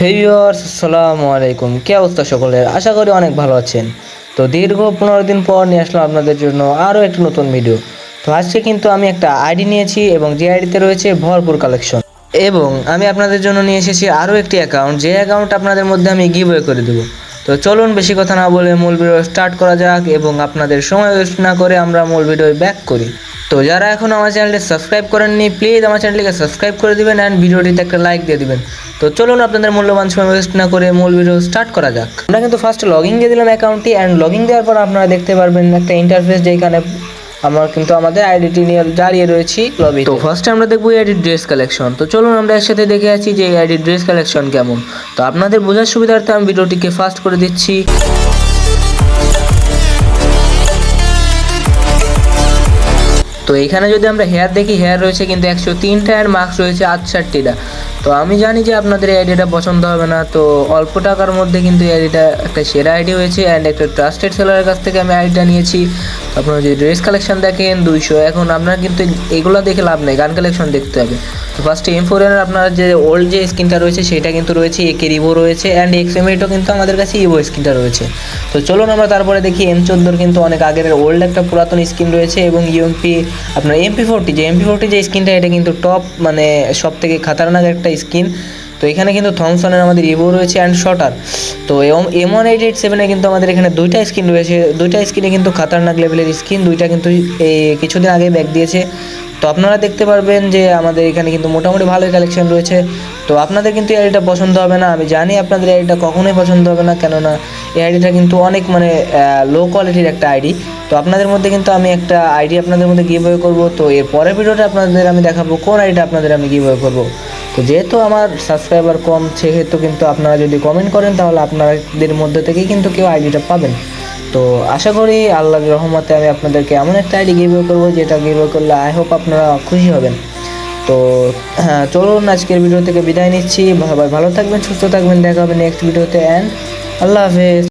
হে viewers আসসালামু আলাইকুম। কি অবস্থা সকলের? আশা করি অনেক ভালো আছেন। তো দীর্ঘ পনেরো দিন পর নিয়ে আসলাম আপনাদের জন্য আরও একটি নতুন ভিডিও তো আজকে কিন্তু আমি একটা আইডি নিয়েছি এবং যে আইডিতে রয়েছে ভরপুর কালেকশন এবং আমি আপনাদের জন্য নিয়ে এসেছি আরও একটি অ্যাকাউন্ট যে অ্যাকাউন্ট আপনাদের মধ্যে আমি গিভওয়ে করে দেবো। তো চলুন বেশি কথা না বলে মূল ভিডিও স্টার্ট করা যাক এবং আপনাদের সময় ওয়েস্ট না করে আমরা মূল ভিডিও ব্যাক করি। তো যারা এখন আমার চ্যানেলটি সাবস্ক্রাইব করেননি প্লিজ আমার চ্যানেলটিকে সাবস্ক্রাইব করে দিবেন অ্যান্ড ভিডিওটিতে একটা লাইক দিয়ে দিবেন। তো চলুন আপনাদের মূল্যবান সময় ওয়েস্ট না করে মূল ভিডিও স্টার্ট করা যাক। আমরা কিন্তু ফার্স্ট লগইন দিয়ে দিলাম অ্যাকাউন্টটি অ্যান্ড লগইন দেওয়ার পর আপনারা দেখতে পারবেন একটা ইন্টারফেস যেখানে আমার কিন্তু আমাদের আইডিটি নিয়ে দাঁড়িয়ে রয়েছি লবি তো। ফার্স্টে আমরা দেখব এই ড্রেস কালেকশন তো চলুন আমরা একসাথে দেখে আছি যে এই ড্রেস কালেকশন কেমন। তো আপনাদের বোঝার সুবিধার্থে আমি ভিডিওটিকে ফাস্ট করে দিচ্ছি। তো এখানে যদি আমরা হেয়ার দেখি হেয়ার রয়েছে কিন্তু একশো তিনটা আর মার্কস রয়েছে আটষট্টিটা। তো আমি জানি যে আপনাদের এই আইডিটা পছন্দ হবে না, তো অল্প টাকার মধ্যে কিন্তু এই আইডিটা একটা সেরা আইডি হয়েছে অ্যান্ড একটা ট্রাস্টেড সেলারের কাছ থেকে আমি আইডিটা নিয়েছি। আপনারা যদি ড্রেস কালেকশন দেখেন, দুইশো, এখন আপনার কিন্তু এগুলো দেখে লাভ নেই, গান কালেকশন দেখতে হবে। তো ফার্স্টে এম ফোর আপনার যে ওল্ড যে স্কিনটা রয়েছে, সেটা কিন্তু রয়েছে একে রিভো রয়েছে অ্যান্ড এক্স এম এইটও কিন্তু আমাদের কাছে ইভো স্কিনটা রয়েছে। তো চলুন আমরা তারপরে দেখি এম চোদ্দোর কিন্তু অনেক আগের ওল্ড একটা পুরাতন স্কিন রয়েছে এবং ইউএমপি আপনার এমপি ফোরটি যে এমপি ফোরটি যে স্কিনটা, এটা কিন্তু টপ মানে সব থেকে খাতারনাক একটা স্কিন তো এখানে কিন্তু থমসনের আমাদের ইভো রয়েছে অ্যান্ড শটার তো এম ওয়ান এইট এইট সেভেনে কিন্তু আমাদের এখানে দুইটা স্কিন রয়েছে। দুইটা স্কিনে কিন্তু খাতারনাক লেভেলের স্কিন দুইটা কিন্তু এই কিছুদিন আগে ব্যাক দিয়েছে। তো আপনারা দেখতে পারবেন যে আমাদের এখানে কিন্তু মোটামুটি ভালোই কালেকশন রয়েছে। তো আপনাদের কিন্তু এই আইডিটা পছন্দ হবে না। আমি জানি আপনাদের আইডিটা কখনোই পছন্দ হবে না, কেননা এই আইডিটা কিন্তু অনেক মানে লো কোয়ালিটির একটা আইডি। তো আপনাদের মধ্যে কিন্তু আমি একটা আইডি আপনাদের মধ্যে গিভ করব। তো এর পরের ভিডিওটা আপনাদের আমি দেখাবো, কোন আইডিটা আপনাদের আমি গিভ করব। তো যেহেতু আমার সাবস্ক্রাইবার কম, সেহেতু কিন্তু আপনারা যদি কমেন্ট করেন, তাহলে আপনাদের মধ্যে থেকেই কিন্তু কেউ আইডিটা পাবেন। তো আশা করি আল্লাহর রহমতে আমি আপনাদেরকে এমন একটা আইডি গিভ করব, যেটা গিভ করলে আই হোপ আপনারা খুশি হবেন। তো হ্যাঁ চলুন আজকের ভিডিও থেকে বিদায় নিচ্ছি। ভালো থাকবেন, সুস্থ থাকবেন, দেখা হবে নেক্সট ভিডিওতে অ্যান্ড আল্লাহ হাফেজ।